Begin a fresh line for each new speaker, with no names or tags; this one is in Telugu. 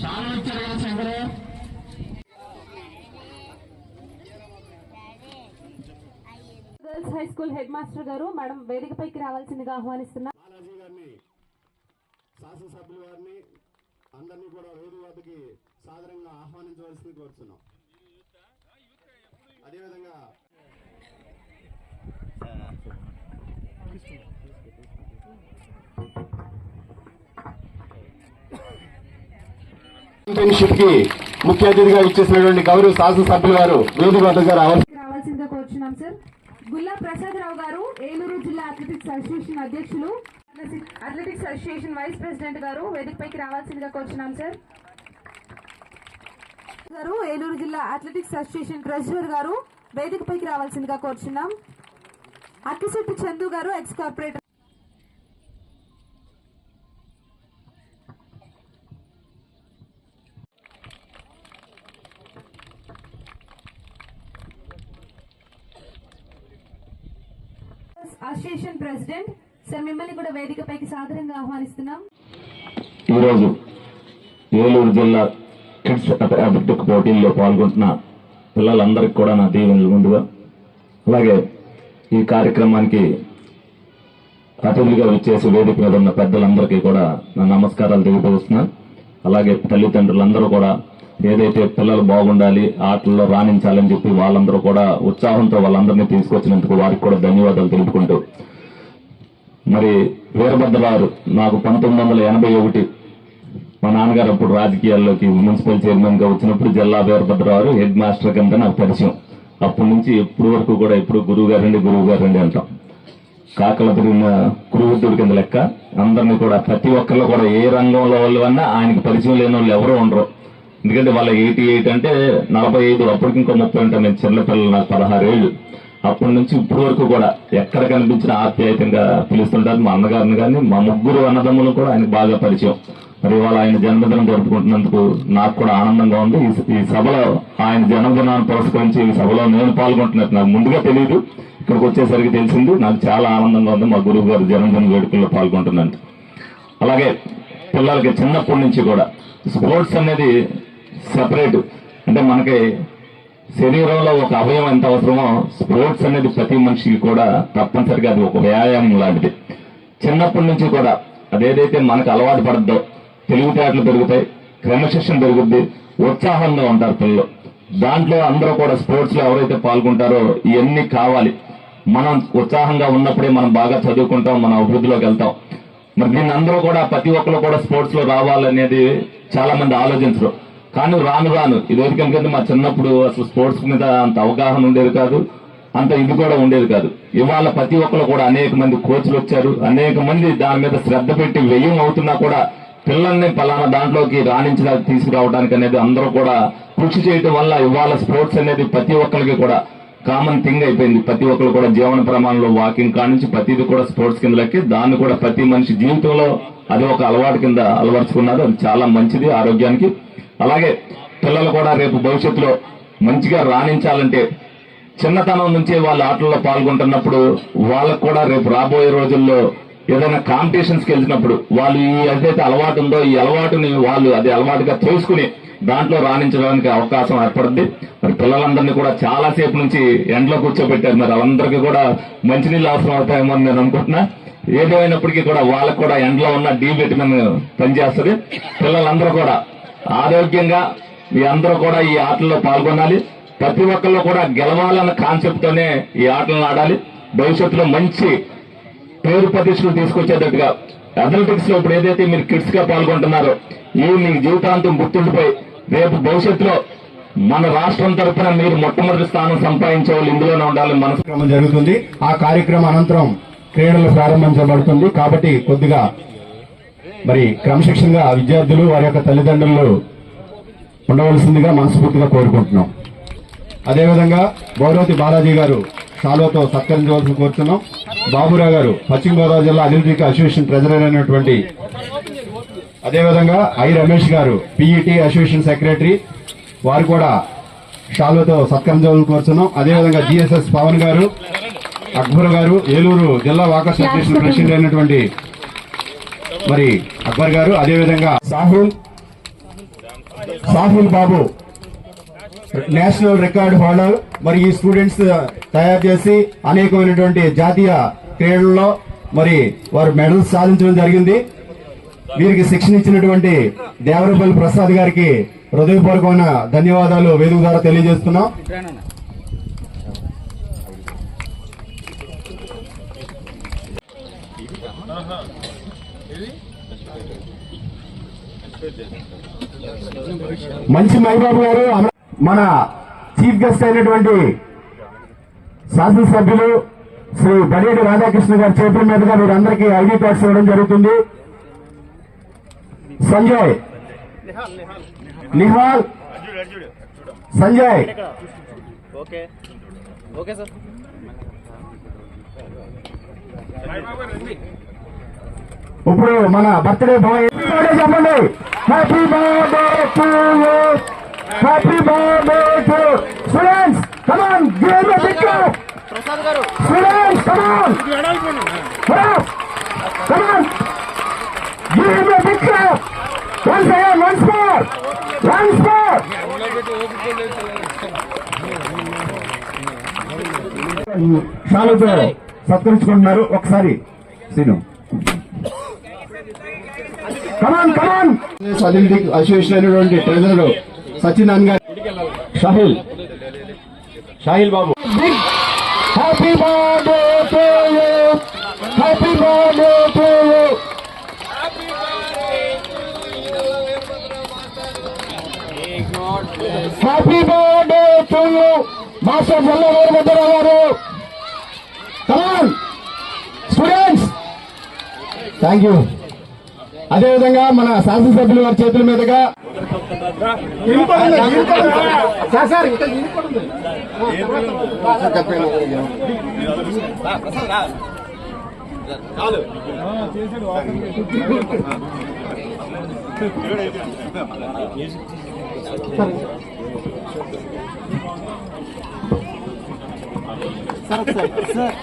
చాలా వచ్చారు కదా
girls high school head master గారు మేడం వేదికపైకి రావాల్సిందిగా ఆహ్వానిస్తున్నా
బాలాజీ గారిని శాసనసభ్యుల వారిని అందరినీ కూడా వేది వద్దకి సాధారణంగా ఆహ్వానించవలసింది కోరుతున్నాం అదేవిధంగా ఛాంపియన్షిప్కి ముఖ్య అతిథిగా ఇచ్చేసినటువంటి గౌరవ శాసనసభ్యుల వారు వేదిక వద్దకు
రావాల్సిందిగా కోరుచున్నాం సార్ గుల్లా ప్రసాద్ రావు గారు ఏలూరు జిల్లా అథ్లెటిక్స్ అసోసియేషన్ అధ్యక్షులు. అథ్లెటిక్స్ అసోసియేషన్ వైస్ ప్రెసిడెంట్ గారు వేదికపైకి రావాల్సిందిగా కోరుచున్నాం సార్ గారు ఏలూరు జిల్లా అథ్లెటిక్స్ అసోసియేషన్ ట్రెజరర్ గారు వేదికపైకి రావాల్సిందిగా కోరుచున్నాం. అక్కిశెట్టి చందు గారు ex corporator association president sir మిమ్మల్ని కూడా వేదికపైకి సాదరంగా ఆహ్వానిస్తున్నాం.
ఈరోజు ఏలూరు జిల్లా కిడ్స్ అథ్లెటిక్ పోటీల్లో పాల్గొంటున్న పిల్లలందరికీ కూడా నా దీవెనలు ముందుగా. అలాగే ఈ కార్యక్రమానికి అతిథులుగా వచ్చేసి వేదిక మీద ఉన్న పెద్దలందరికీ కూడా నా నమస్కారాలు తెలియపరుస్తున్నాను అలాగే తల్లిదండ్రులందరూ కూడా ఏదైతే పిల్లలు బాగుండాలి ఆటల్లో రాణించాలని చెప్పి వాళ్ళందరూ కూడా ఉత్సాహంతో వాళ్ళందరినీ తీసుకొచ్చినందుకు వారికి కూడా ధన్యవాదాలు తెలుపుకుంటూ. మరి వీరభద్రరావు నాకు పంతొమ్మిది వందల ఎనభై ఒకటి మా నాన్నగారు అప్పుడు రాజకీయాల్లోకి మున్సిపల్ చైర్మన్గా వచ్చినప్పుడు జిల్లా వీరభద్రరావు హెడ్ మాస్టర్ కింద నాకు పరిచయం. అప్పటి నుంచి ఎప్పుడు వరకు కూడా ఎప్పుడు గురువు గారండి గురువు గారండి అంటాం. కాకల తిరిగిన కురువృద్ధుడి కింద లెక్క అందరినీ కూడా ప్రతి ఒక్కళ్ళు కూడా ఏ రంగంలో వాళ్ళు అన్నా ఆయనకి పరిచయం లేని వాళ్ళు ఎవరు ఉండరు. ఎందుకంటే వాళ్ళ ఎయిటీ ఎయిట్ అంటే నలభై ఐదు అప్పటికి ఇంకో ముప్పై ఉంటాను నేను చిన్నపిల్లలు నాకు పదహారు ఏళ్ళు అప్పటి నుంచి ఇప్పటి వరకు కూడా ఎక్కడ కనిపించిన ఆప్యాయతంగా పిలుస్తుంటారు మా అన్నగారిని కానీ మా ముగ్గురు అన్నదమ్ములు కూడా ఆయనకు బాగా పరిచయం. మరి ఇవాళ ఆయన జన్మదినం జరుపుకుంటున్నందుకు నాకు కూడా ఆనందంగా ఉంది. ఈ- ఈ సభలో ఆయన జన్మదినాన్ని పురస్కరించి ఈ సభలో నేను పాల్గొంటున్నట్టు నాకు ముందుగా తెలియదు ఇక్కడికి వచ్చేసరికి తెలిసింది. నాకు చాలా ఆనందంగా ఉంది మా గురువు గారు జన్మదిన వేడుకల్లో పాల్గొంటున్నాను అలాగే పిల్లలకి చిన్నప్పటి నుంచి కూడా స్పోర్ట్స్ అనేది సపరేట్. అంటే మనకి శరీరంలో ఒక అవయవం ఎంత అవసరమో స్పోర్ట్స్ అనేది ప్రతి మనిషికి కూడా తప్పనిసరిగా అది ఒక వ్యాయామం లాంటిది. చిన్నప్పటి నుంచి కూడా అదేదైతే మనకు అలవాటు పడద్దో తెలివితేటలు పెరుగుతాయి క్రమశిక్షణ పెరుగుద్ది ఉత్సాహంగా ఉంటారు పిల్లలు. దాంట్లో అందరూ కూడా స్పోర్ట్స్లో ఎవరైతే పాల్గొంటారో ఇవన్నీ కావాలి. మనం ఉత్సాహంగా ఉన్నప్పుడే మనం బాగా చదువుకుంటాం మన అభివృద్ధిలోకి వెళ్తాం. మరి దీన్ని అందరూ కూడా ప్రతి ఒక్కరు కూడా స్పోర్ట్స్లో రావాలనేది చాలా మంది ఆలోచించరు. కానీ రాను రాను ఇదివరకు ఎందుకంటే మా చిన్నప్పుడు అసలు స్పోర్ట్స్ మీద అంత అవగాహన ఉండేది కాదు అంత ఇది కూడా ఉండేది కాదు. ఇవాళ ప్రతి ఒక్కరు కూడా అనేక మంది కోచ్లు వచ్చారు అనేక మంది దాని మీద శ్రద్ధ పెట్టి వ్యయం అవుతున్నా కూడా పిల్లల్ని పలానా దాంట్లోకి రాణించడా తీసుకురావడానికి అనేది అందరూ కూడా కృషి చేయడం వల్ల ఇవాళ స్పోర్ట్స్ అనేది ప్రతి ఒక్కరికి కూడా కామన్ థింగ్ అయిపోయింది. ప్రతి ఒక్కరు కూడా జీవన ప్రమాణంలో వాకింగ్ కానించి ప్రతిది కూడా స్పోర్ట్స్ కింద లెక్కి దాన్ని కూడా ప్రతి మనిషి జీవితంలో అది ఒక అలవాటు కింద అలవరుచుకున్నారు. అది చాలా మంచిది ఆరోగ్యానికి అలాగే పిల్లలు కూడా రేపు భవిష్యత్తులో మంచిగా రాణించాలంటే చిన్నతనం నుంచే వాళ్ళ ఆటల్లో పాల్గొంటున్నప్పుడు వాళ్ళకు కూడా రేపు రాబోయే రోజుల్లో ఏదైనా కాంపిటీషన్స్కి వెళ్ళినప్పుడు వాళ్ళు ఈ ఏదైతే అలవాటు ఉందో ఈ అలవాటుని వాళ్ళు అది అలవాటుగా చేసుకుని దాంట్లో రాణించడానికి అవకాశం ఏర్పడుద్ది. మరి పిల్లలందరినీ కూడా చాలా సేపు నుంచి ఎండలో కూర్చోబెట్టారు. మరి వాళ్ళందరికీ కూడా మంచినీళ్ళు అవసరం అవుతాయేమో అని నేను అనుకుంటున్నా. ఏదేమైనప్పటికీ కూడా వాళ్ళకు కూడా ఎండలో ఉన్న డి విటమిన్ పనిచేస్తుంది. పిల్లలందరూ కూడా ఆరోగ్యంగా మీ అందరూ కూడా ఈ ఆటల్లో పాల్గొనాలి. ప్రతి ఒక్కళ్ళు కూడా గెలవాలన్న కాన్సెప్ట్ తోనే ఈ ఆటలను ఆడాలి. భవిష్యత్తులో మంచి పేరు ప్రతిష్టలు తీసుకొచ్చేటట్టుగా అథ్లెటిక్స్లో ఇప్పుడు ఏదైతే మీరు కిడ్స్గా పాల్గొంటున్నారో ఈ మీ జీవితాంతం గుర్తుండిపోయి రేపు భవిష్యత్తులో మన రాష్ట్రం తరఫున మీరు మొట్టమొదటి స్థానం సంపాదించే వాళ్ళు ఇందులోనే ఉండాలని మనసు
జరుగుతుంది. ఆ కార్యక్రమం అనంతరం క్రీడలు ప్రారంభించబడుతుంది. కాబట్టి కొద్దిగా మరి క్రమశిక్షణగా విద్యార్థులు వారి యొక్క తల్లిదండ్రులు ఉండవలసిందిగా మనస్ఫూర్తిగా కోరుకుంటున్నాం. అదేవిధంగా గౌరవతి బాలాజీ గారు సాల్వతో సత్కరించవలసి కోరుతున్నాం. బాబురావు గారు పశ్చిమ గోదావరి జిల్లా అభివృద్ధికి అసోసియేషన్ ట్రెజరర్ అయినటువంటి అదేవిధంగా ఐ రమేష్ గారు పిఈటి అసోసియేషన్ సెక్రటరీ వారు కూడా షాల్వతో సత్కరించవలసి కోరుతున్నాం. అదేవిధంగా జిఎస్ఎస్ పవన్ గారు అక్బర్ గారు ఏలూరు జిల్లా వాకర్స్ అసోసియేషన్ ప్రెసిడెంట్ అయినటువంటి మరి అక్బర్ గారు అదేవిధంగా Sahul Sahul Babu national record holder. మరి ఈ స్టూడెంట్స్ తయారు చేసి అనేకమైనటువంటి జాతీయ క్రీడల్లో మరి వారు మెడల్స్ సాధించడం జరిగింది. వీరికి శిక్షణ ఇచ్చినటువంటి దేవరపల్లి ప్రసాద్ గారికి హృదయపూర్వకమైన ధన్యవాదాలు వేదిక ద్వారా తెలియజేస్తున్నాం. మంచి మహిబాబు గారు మన చీఫ్ గెస్ట్ అయినటువంటి శాసనసభ్యులు శ్రీ బడియేటి రాధాకృష్ణ గారి చేతుల మీదుగా మీరందరికీ ఐడి కార్డ్స్ ఇవ్వడం జరుగుతుంది. Sanjay. Nihal. Sanjay.
Okay. Okay sir.
ఇప్పుడు మన బర్త్డే బాయ్. చెప్పండి. Happy birthday to you happy birthday to students come on give me big clap
Prasad గారు.
Students come on come on give me big clap once again once more once more షాలుతో సత్కరించుకుంటున్నారు. ఒకసారి Seenu. Come on come on athletic association అయినటువంటి ట్రెజరర్ సత్యనారాయణ గారు. Shahil Shahil Babu. Happy birthday to you happy birthday to you happy birthday to you master Jalla Veerabhadrarao గారు. కమాన్ స్టూడెంట్స్ థ్యాంక్ యూ అదేవిధంగా మన శాసనసభ్యుల వారి చేతుల మీదుగా సరే సార్ సార్